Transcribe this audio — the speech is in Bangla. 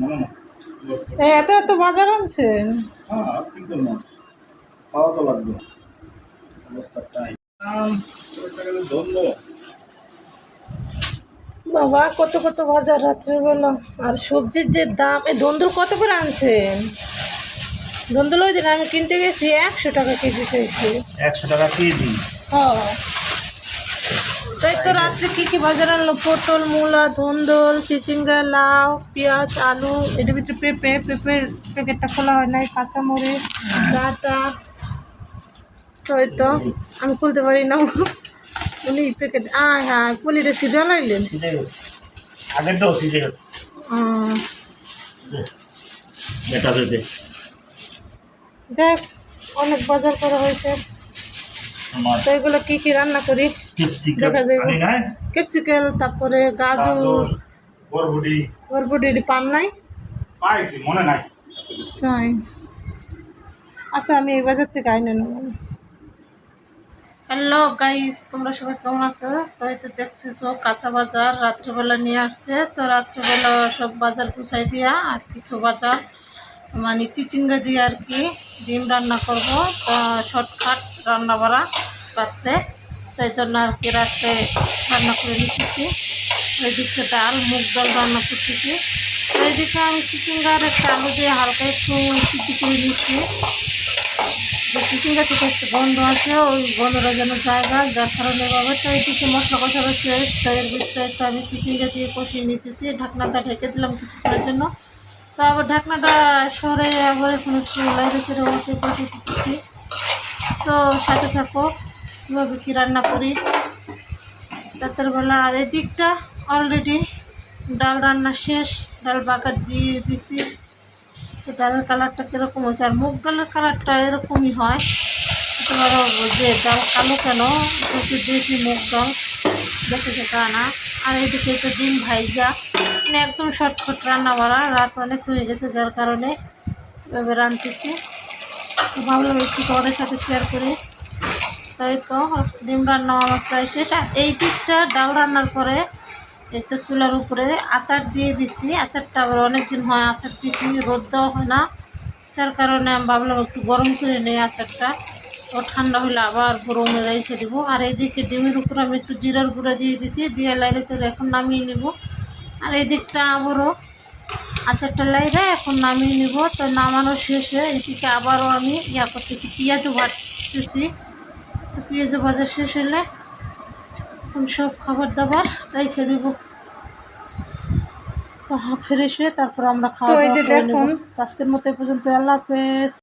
মনে এত এত বাজার আনছেন হ্যাঁ খাওয়া তো লাগবে। বাবা কত কত বাজার রাত্রেবেলা। আর সবজির যে দাম এই ধন্দুল কত করে আনছেন ধন্দুল ওই দিন আমি কিনতে গেছি একশো টাকা কেজি চাইছি একশো টাকা কেজি? হ্যাঁ। তাই তো রাত্রে কী কী বাজার আনলো পটল মূলা ধন্দল চিচিঙ্গা লাউ পেঁয়াজ আলু এটার ভিতরে পেঁপে পেঁপের প্যাকেটটা খোলা হয় নাই কাঁচামরিচ ডাটা। তো এই তো আমি খুলতে পারি না। উনি প্যাকেট আয় হ্যাঁ পলিটা সিজা লাইলেন আগেরটাও সিজে গেছে। যাই হোক, অনেক বাজার করা হয়েছে। তো এগুলো কি কি রান্না করি? দেখা। আনি ক্যাপসিকাল তারপরে গাজর বরবটি। বরবটি পান নাই? পাইছি মনে নাই। তাই। আচ্ছা আমি এই বাজার থেকে আইনে নেব। হ্যালো গাইস তোমরা সবাই কেমন আছো? তো তো দেখছ কাঁচা বাজার রাত্রেবেলা নিয়ে আসছে। তো রাত্রেবেলা সব বাজার গুছাই দিয়া আর কিছু বাজার মানে চিচিঙ্গা দিয়ে আর কি ডিম রান্না করব। তো শর্টকাট রান্না বাড়া রাত্রে তাই জন্য আর কি রাত্রে রান্না করে নিতেছি। ওইদিকে ডাল, মুগ ডাল রান্না করতেছি। তো এইদিকে আমি চিচিঙ্গা আর একটা আলু দিয়ে হালকা একটু সিদ্ধি করে নিচ্ছি। যে চিচিঙ্গা থেকে একটু গন্ধ আছে ওই গন্ধটা যেন জায়গা, যার কারণে এভাবে তো এইদিকে মশলা কষা শেষ তো এর ভিতরে একটু আমি চিচিঙ্গা দিয়ে কষিয়ে নিতেছি। ঢাকনাটা ঢেকে দিলাম কিছুক্ষণের জন্য। তো আবার ঢাকনাটা সরে আবার এখন একটু লাইরে ছেড়ে ওকে কষিয়ে দিতেছি। তো সাথে থাকো। কীভাবে কী রান্না করি? রাতের বেলা আর এদিকটা অলরেডি ডাল রান্না শেষ, ডাল বাগার দিয়ে দিছি। তো ডালের কালারটা কীরকম হয়েছে আর মুগ ডালের কালারটা এরকমই হয়। তোমার যে ডাল কালো কেন? একটু দেশি মুগ ডাল, দেখে যেটা না। আর এদিকে তো ডিম ভাইজা মানে একদম শর্টকট রান্না বাড়া রাত অনেক হয়ে গেছে যার কারণে এভাবে রাঁধতেছি তো ভাবলাম একটু তোমাদের সাথে শেয়ার করি। তাই তো, ডিম রান্না আমার প্রায় শেষ। আর এই দিকটা ডাল রান্নার পরে, এই তো চুলার উপরে আচার দিয়ে দিছি। আচারটা আবার অনেক দিন হয়, আচার দিছি, রোদ দেওয়া হয় না। যার কারণে আমি ভাবলাম একটু গরম করে নেই আচারটা। ও ঠান্ডা হলে আবার গরমে রেখে দেবো। আর এইদিকে ডিমের উপর আমি একটু জিরার গুঁড়ো দিয়ে দিছি, দিয়ে লাইলে এখন নামিয়ে নেব। আর এই দিকটা আবারও আচারটা লাইরে এখন নামিয়ে নেব। তো নামানো শেষে এদিকে আবারও আমি ইয়া করতেছি, পেঁয়াজও তো পেঁয়াজ ভাজা শেষ হলে সব খাবার দাবার রেখে দেব। ফ্রেশ হয়ে তারপর আমরা খাওয়া দাওয়া করে নেব। আজকের মতো এই পর্যন্ত আল্লাহ হাফেজ।